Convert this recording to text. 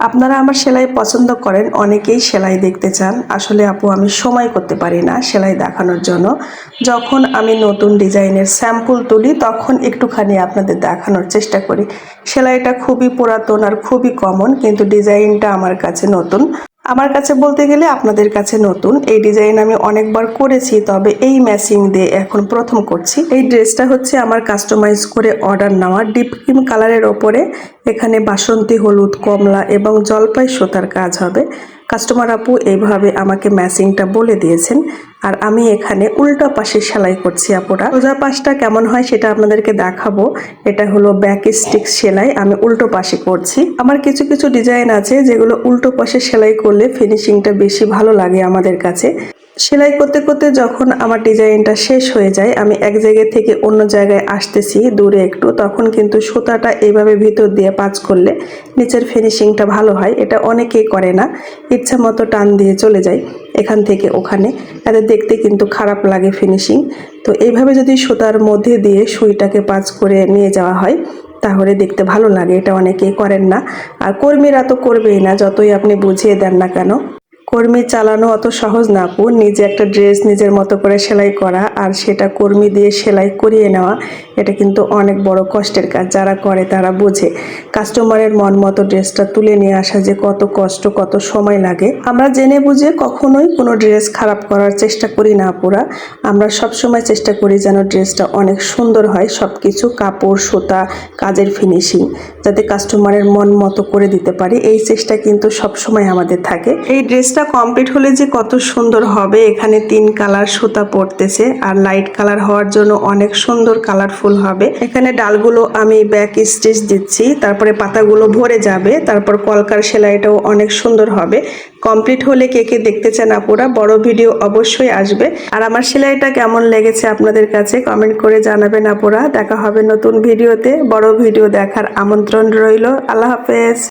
আপনারা আমার সেলাই পছন্দ করেন, অনেকেই সেলাই দেখতে চান। আসলে আপু, আমি সময় করতে পারি না সেলাই দেখানোর জন্য। যখন আমি নতুন ডিজাইনের স্যাম্পল তুলি, তখন একটুখানি আপনাদের দেখানোর চেষ্টা করি। সেলাইটা খুবই পুরাতন আর খুবই কমন কিন্তু ডিজাইনটা আমার কাছে নতুন। আমার কাছে বলতে গেলে আপনাদের কাছে নতুন। এই ডিজাইন আমি অনেকবার করেছি, তবে এই ম্যাচিং দিয়ে এখন প্রথম করছি। এই ড্রেসটা হচ্ছে আমার কাস্টমাইজ করে অর্ডার নেওয়া। ডিপ ক্রিম কালারের ওপরে এখানে বাসন্তী, হলুদ, কমলা এবং জলপাই সুতার কাজ হবে। কাস্টমার আপু এইভাবে আমাকে ম্যাচিংটা বলে দিয়েছেন। আর আমি এখানে উল্টো পাশে সেলাই করছি আপুরা। সোজা পাশটা কেমন হয় সেটা আপনাদেরকে দেখাবো। এটা হলো ব্যাক স্টিক সেলাই। আমি উল্টো পাশে করছি। আমার কিছু কিছু ডিজাইন আছে যেগুলো উল্টো পাশে সেলাই করলে ফিনিশিংটা বেশি ভালো লাগে আমাদের কাছে। সেলাই করতে করতে যখন আমার ডিজাইনটা শেষ হয়ে যায়, আমি এক জায়গা থেকে অন্য জায়গায় আসতেছি, দূরে একটু, তখন কিন্তু সুতাটা এইভাবে ভিতর দিয়ে পাঁচ করলে নিচের ফিনিশিংটা ভালো হয়। এটা অনেকেই করে না, ইচ্ছা মতো টান দিয়ে চলে যায় এখান থেকে ওখানে। তাদের দেখতে কিন্তু খারাপ লাগে ফিনিশিং তো এইভাবে যদি সুতার মধ্যে দিয়ে সুইটাকে পাঁচ করে নিয়ে যাওয়া হয়, তাহলে দেখতে ভালো লাগে। এটা অনেকেই করেন না। আর কর্মীরা তো করবেই না, যতই আপনি বুঝিয়ে দেন না কেন। কর্মী চালানো অত সহজ না আপু। নিজে একটা ড্রেস নিজের মতো করে সেলাই করা আর সেটা কর্মী দিয়ে সেলাই করিয়ে নেওয়া, এটা কিন্তু অনেক বড় কষ্টের কাজ, যারা করে তারা বোঝে। কাস্টমারের মন মতো ড্রেসটা তুলে নিয়ে আসা যে কত কষ্ট, কত সময় লাগে। আমরা জেনে বুঝে কখনোই কোনো ড্রেস খারাপ করার চেষ্টা করি না আপুরা। আমরা সব সময় চেষ্টা করি যেন ড্রেসটা অনেক সুন্দর হয় সব কিছু কাপড়, সুতা, কাজের ফিনিশিং যাতে কাস্টমারের মন মতো করে দিতে পারি। এই চেষ্টা কিন্তু সব সময় আমাদের থাকে। এই ড্রেসটা কমপ্লিট হলে যে কত সুন্দর হবে, এখানে তিন কালার সুতা পড়তেছে আর লাইট কালার হওয়ার জন্য অনেক সুন্দর কালারফুল হবে। এখানে ডালগুলো আমি ব্যাক স্টিচ দিচ্ছি, তারপরে পাতাগুলো ভরে যাবে, তারপর কলকার সেলাইটাও অনেক সুন্দর হবে। কমপ্লিট হলে কে কে দেখতে চান আপুরা, বড় ভিডিও অবশ্যই আসবে। আর আমার সেলাইটা কেমন লেগেছে আপনাদের কাছে কমেন্ট করে জানাবেন আপুরা। দেখা হবে নতুন ভিডিওতে বড় ভিডিও দেখার আমন্ত্রণ রইল। আল্লাহ হাফেজ।